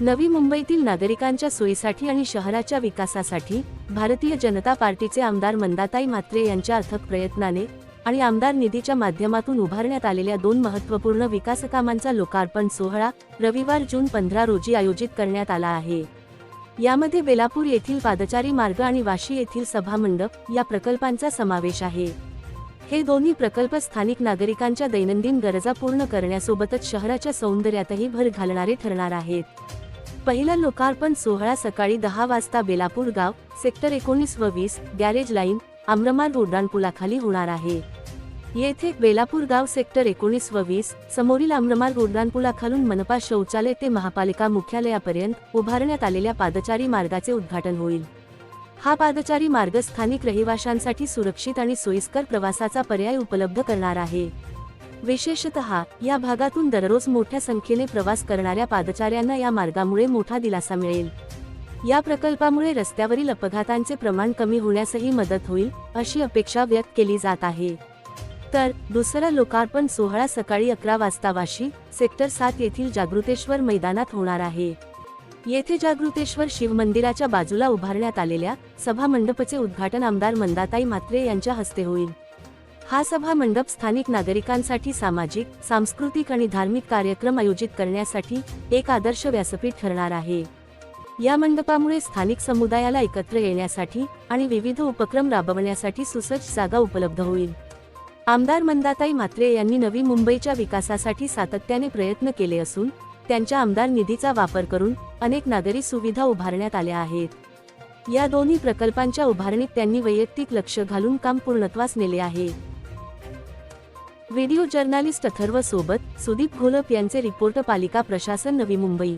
नवी मुंबईतील नागरिकांच्या सोयीसाठी आणि शहराच्या विकासासाठी भारतीय जनता पार्टीचे आमदार मंदाताई म्हात्रे यांच्या अथक प्रयत्नाने आणि आमदार निधीच्या माध्यमातून उभारण्यात आलेल्या दोन महत्त्वपूर्ण विकासकामांचा लोकार्पण सोहळा रविवार जून पंधरा रोजी आयोजित करण्यात आला आहे. यामध्ये बेलापूर येथील पादचारी मार्ग आणि वाशी येथील सभामंडप या प्रकल्पांचा समावेश आहे. हे दोन्ही प्रकल्प स्थानिक नागरिकांच्या दैनंदिन गरजा पूर्ण करण्यासोबतच शहराच्या सौंदर्यातही भर घालणारे ठरणार आहेत. पहिला लोकार्पण सोहळा सकाळी दहा वाजता बेलापूर गाव सेक्टर एकोणीस व वीस गॅरेज लाईन आम्रमार्ग उड्डाणपुलाखाली होणार आहे. येथे बेलापूर गाव सेक्टर एकोणीस व वीस समोरील आम्रमार्ग उड्डाणपुलाखालून मनपा शौचालय ते महापालिका मुख्यालयापर्यंत उभारण्यात आलेल्या पादचारी मार्गाचे उद्घाटन होईल. हा पादचारी मार्ग स्थानिक रहिवाशांसाठी सुरक्षित आणि सोयीस्कर प्रवासाचा पर्याय उपलब्ध करणार आहे. विशेषतः या भागातून दररोज मोठ्या संख्येने प्रवास करणाऱ्या पादचाऱ्यांना या मार्गामुळे मोठा दिलासा मिळेल. या प्रकल्पामुळे रस्त्यावरील अपघातांचे प्रमाण कमी होण्यासही मदत होईल अशी अपेक्षा व्यक्त केली जात आहे. तर दुसरा लोकार्पण सोहळा सकाळी अकरा वाजता वाशी सेक्टर सात येथील जागृतेश्वर मैदानात होणार आहे. येथे जागृतेश्वर शिव मंदिराच्या बाजूला उभारण्यात आलेल्या सभा मंडपचे उद्घाटन आमदार मंदाताई म्हात्रे यांच्या हस्ते होईल. हा सभा मंडप स्थानिक नागरिकांसाठी सामाजिक सांस्कृतिक आणि धार्मिक कार्यक्रम आयोजित करण्यासाठी एक आदर्श व्यासपीठ ठरणार आहे. या मंडपामुळे स्थानिक समुदायाला एकत्र येण्यासाठी आणि विविध उपक्रम राबवण्यासाठी सुसज्ज जागा उपलब्ध होईल. आमदार मंदाताई म्हात्रे यांनी नवी मुंबईच्या विकासासाठी सातत्याने प्रयत्न केले असून त्यांच्या आमदार निधीचा वापर करून अनेक नागरी सुविधा उभारण्यात आल्या आहेत. या दोन्ही प्रकल्पांच्या उभारणीत त्यांनी वैयक्तिक लक्ष घालून काम पूर्णत्वास नेले आहे. व्हिडिओ जर्नालिस्ट अथर्व सोबत सुदीप घोलप यांचे रिपोर्ट पालिका प्रशासन नवी मुंबई.